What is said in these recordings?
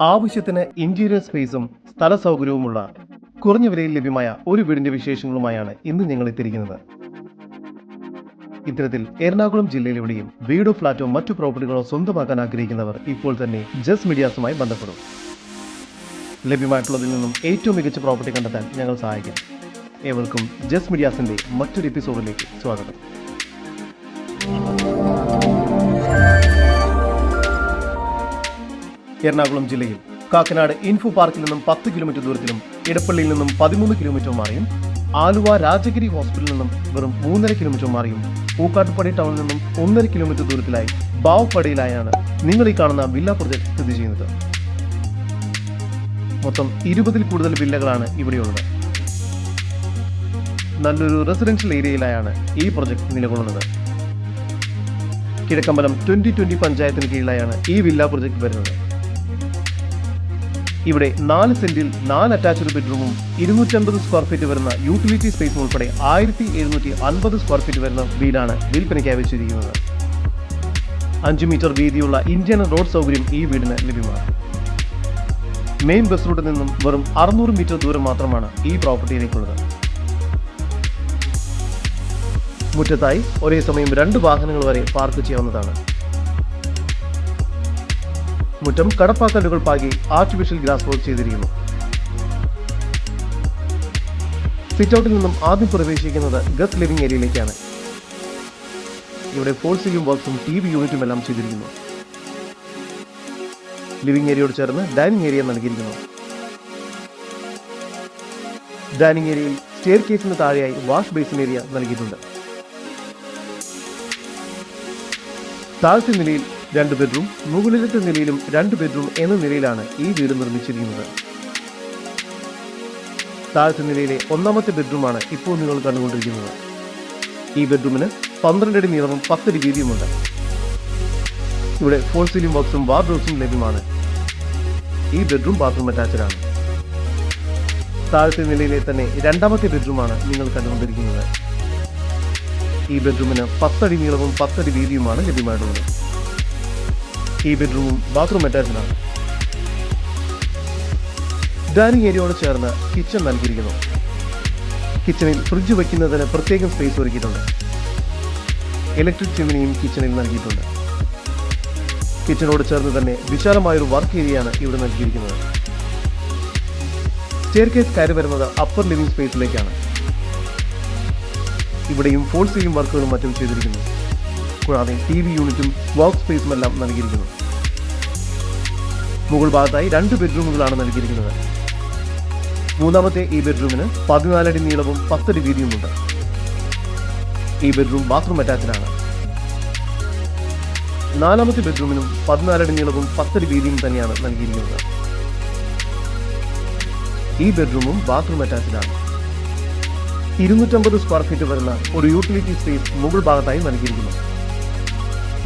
ആവശ്യത്തിന് ഇന്റീരിയർ സ്പേസും സ്ഥല സൗകര്യവുമുള്ള കുറഞ്ഞ വിലയിൽ ലഭ്യമായ ഒരു വീടിന്റെ വിശേഷങ്ങളുമായാണ് ഇന്ന് ഞങ്ങൾ എത്തിയിരിക്കുന്നത്. ഇത്തരത്തിൽ എറണാകുളം ജില്ലയിലെവിടെയും വീടോ ഫ്ളാറ്റോ മറ്റു പ്രോപ്പർട്ടികളോ സ്വന്തമാക്കാൻ ആഗ്രഹിക്കുന്നവർ ഇപ്പോൾ തന്നെ ജസ് മീഡിയാസുമായി ബന്ധപ്പെടും. ലഭ്യമായിട്ടുള്ളതിൽ നിന്നും ഏറ്റവും മികച്ച പ്രോപ്പർട്ടി കണ്ടെത്താൻ ഞങ്ങൾ സഹായിക്കും. ഏവർക്കും ജസ് മീഡിയാസിന്റെ മറ്റൊരു എപ്പിസോഡിലേക്ക് സ്വാഗതം. എറണാകുളം ജില്ലയിൽ. കാക്കനാട് ഇൻഫോ പാർക്കിൽ നിന്നും പത്ത് കിലോമീറ്റർ ദൂരത്തിലും ഇടപ്പള്ളിയിൽ നിന്നും പതിമൂന്ന് കിലോമീറ്റർ മാറിയും. ആലുവ രാജഗിരി ഹോസ്പിറ്റലിൽ നിന്നും വെറും മൂന്നര കിലോമീറ്റർ മാറിയും. പൂക്കാട്ടുപടി ടൗണിൽ നിന്നും ഒന്നര കിലോമീറ്റർ ദൂരത്തിലായി ബാവുപ്പടിയിലായാണ് നിങ്ങൾ ഈ കാണുന്ന വില്ല പ്രൊജക്ട് സ്ഥിതി ചെയ്യുന്നത്. മൊത്തം ഇരുപതിൽ കൂടുതൽ വില്ലകളാണ് ഇവിടെയുള്ളത്. നല്ലൊരു റെസിഡൻഷ്യൽ ഏരിയയിലായാണ് ഈ പ്രൊജക്ട് നിലകൊള്ളുന്നത്. കിഴക്കമ്പലം ട്വന്റി ട്വന്റി പഞ്ചായത്തിന് കീഴിലായാണ് ഈ വില്ല പ്രൊജക്ട് വരുന്നത്. ഇവിടെ നാല് സെന്റിൽ നാല് അറ്റാച്ച്ഡ് ബെഡ്റൂമും ഇരുന്നൂറ്റമ്പത് സ്ക്വയർ ഫീറ്റ് വരുന്ന യൂട്ടിലിറ്റി സ്പേസും ഉൾപ്പെടെ ആയിരത്തി എഴുന്നൂറ്റി അൻപത് സ്ക്വയർ ഫീറ്റ് വരുന്ന വീടാണ് വിൽപ്പനയ്ക്കായി വെച്ചിരിക്കുന്നത്. അഞ്ച് മീറ്റർ വീതിയുള്ള ഇന്ത്യൻ റോഡ് സൗകര്യം ഈ വീടിന് ലഭ്യമാണ്. മെയിൻ ബസ് റൂട്ടിൽ നിന്നും വെറും അറുന്നൂറ് മീറ്റർ ദൂരം മാത്രമാണ് ഈ പ്രോപ്പർട്ടിയിലേക്കുള്ളത് മുറ്റത്തായി ഒരേ സമയം രണ്ട് വാഹനങ്ങൾ വരെ പാർക്ക് ചെയ്യാവുന്നതാണ്. മുറ്റം കടപ്പാക്കല്ലുകൾ പാകി ആർട്ടിഫിഷ്യൽ ഗ്രാസ് വർക്ക് ചെയ്തിരിക്കുന്നു. സിറ്റൗട്ടിൽ നിന്നും ആദ്യം പ്രവേശിക്കുന്നത് ഗസ് ലിവിംഗ് ഏരിയയിലേക്കാണ് ഇവിടെ ഫോൾ സീലിംഗ് വർക്ക്സും ടി വി യൂണിറ്റും എല്ലാം ചെയ്തിരിക്കുന്നു. ലിവിംഗ് ഏരിയയോട് ചേർന്ന് ഡൈനിങ് ഏരിയ നൽകിയിരിക്കുന്നു. ഡൈനിങ് ഏരിയയിൽ സ്റ്റെയർ കേസിന് താഴെയായി വാഷ് ബേസിൻ ഏരിയ നൽകിയിട്ടുണ്ട്. താഴത്തെ നിലയിൽ രണ്ട് ബെഡ്റൂം മുകളിലത്തെ നിലയിലും രണ്ട് ബെഡ്റൂം എന്ന നിലയിലാണ് ഈ വീട് നിർമ്മിച്ചിരിക്കുന്നത്. താഴത്തെ നിലയിലെ ഒന്നാമത്തെ ബെഡ്റൂമാണ് ഇപ്പോൾ നിങ്ങൾ കണ്ടുകൊണ്ടിരിക്കുന്നത്. ഈ ബെഡ്റൂമിന് പന്ത്രണ്ട് അടി നീളവും പത്തടി വീതിയുമുണ്ട്. ഇവിടെ ഫോൾ സീലിംഗ് ബോക്സും വാർഡ്രോബ്സും ലഭ്യമാണ്. ഈ ബെഡ്റൂം ബാത്റൂം അറ്റാച്ച്ഡ് ആണ്. താഴത്തെ നിലയിലെ തന്നെ രണ്ടാമത്തെ ബെഡ്റൂമാണ് നിങ്ങൾ കണ്ടുകൊണ്ടിരിക്കുന്നത്. ഈ ബെഡ്റൂമിന് പത്തടി നീളവും പത്തടി വീതിയുമാണ് ലഭ്യമായിട്ടുള്ളത്. ഈ ബെഡ്റൂമും ബാത്റൂം അറ്റാച്ച്ഡ് ആണ്. ഡൈനിങ് ഏരിയയോട് ചേർന്ന് കിച്ചൺ നൽകിയിരിക്കുന്നു. കിച്ചണിൽ ഫ്രിഡ്ജ് വയ്ക്കുന്നതിന് പ്രത്യേകം സ്പേസ് ഒരുക്കിയിട്ടുണ്ട്. ഇലക്ട്രിക് ചിമ്മിനിയും കിച്ചണിൽ നൽകിയിട്ടുണ്ട്. കിച്ചണോട് ചേർന്ന് തന്നെ വിശാലമായൊരു വർക്ക് ഏരിയയാണ് ഇവിടെ നൽകിയിരിക്കുന്നത്. സ്റ്റെയർകേസ് കയറി വരുന്നത് അപ്പർ ലിവിംഗ് സ്പേസിലേക്കാണ് ഇവിടെയും ഫോൾ സീലിംഗ് വർക്കുകളും മറ്റും ചെയ്തിരിക്കുന്നു. കൂടാതെ ടി വി യൂണിറ്റും വർക്ക് സ്പേസും എല്ലാം നൽകിയിരിക്കുന്നു. മുകൾ ഭാഗത്തായി രണ്ട് ബെഡ്റൂമുകളാണ് നൽകിയിരിക്കുന്നത്. മൂന്നാമത്തെ ഈ ബെഡ്റൂമിന് പതിനാലടി നീളവും പത്തടി വീതിയുമുണ്ട്. ഈ ബെഡ്റൂം ബാത്റൂം അറ്റാച്ചിലാണ് നാലാമത്തെ ബെഡ്റൂമിനും പതിനാലടി നീളവും പത്തടി വീതിയും തന്നെയാണ് നൽകിയിരിക്കുന്നത്. ഈ ബെഡ്റൂമും ബാത്റൂം അറ്റാച്ചിലാണ് ഇരുന്നൂറ്റമ്പത് സ്ക്വയർ ഫീറ്റ് വരുന്ന ഒരു യൂട്ടിലിറ്റി സ്പേസ് മുകൾ ഭാഗത്തായി നൽകിയിരിക്കുന്നു.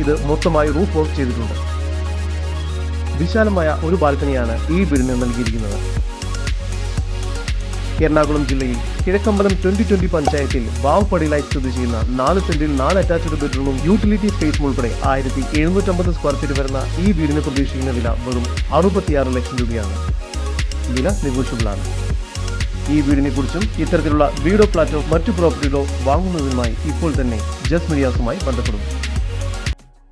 ഇത് മൊത്തമായി റൂഫ് വർക്ക് ചെയ്തിട്ടുണ്ട്. വിശാലമായ ഒരു ബാൽക്കണിയാണ് ഈ വീടിന് നൽകിയിരിക്കുന്നത്. എറണാകുളം ജില്ലയിൽ കിഴക്കമ്പലം ട്വന്റി ട്വന്റി പഞ്ചായത്തിൽ വാവപ്പടിയിലായി സ്ഥിതി ചെയ്യുന്ന നാല് സെന്റിൽ നാല് അറ്റാച്ച്ഡ് ബെഡ്റൂമും യൂട്ടിലിറ്റി സ്പേസും ഉൾപ്പെടെ ആയിരത്തി എഴുന്നൂറ്റമ്പത് സ്ക്വയർ ഫീറ്റ് വരുന്ന ഈ വീടിന് പ്രതീക്ഷിക്കുന്ന വില വെറും അറുപത്തിയാറ് ലക്ഷം രൂപയാണ്. വില നെഗോഷ്യബിളാണ് ഈ വീടിനെ കുറിച്ചും ഇത്തരത്തിലുള്ള വീടോ ഫ്ലാറ്റോ മറ്റു പ്രോപ്പർട്ടികളോ വാങ്ങുന്നതിനുമായി ഇപ്പോൾ തന്നെ ജസ് മീഡിയാസുമായി ബന്ധപ്പെടും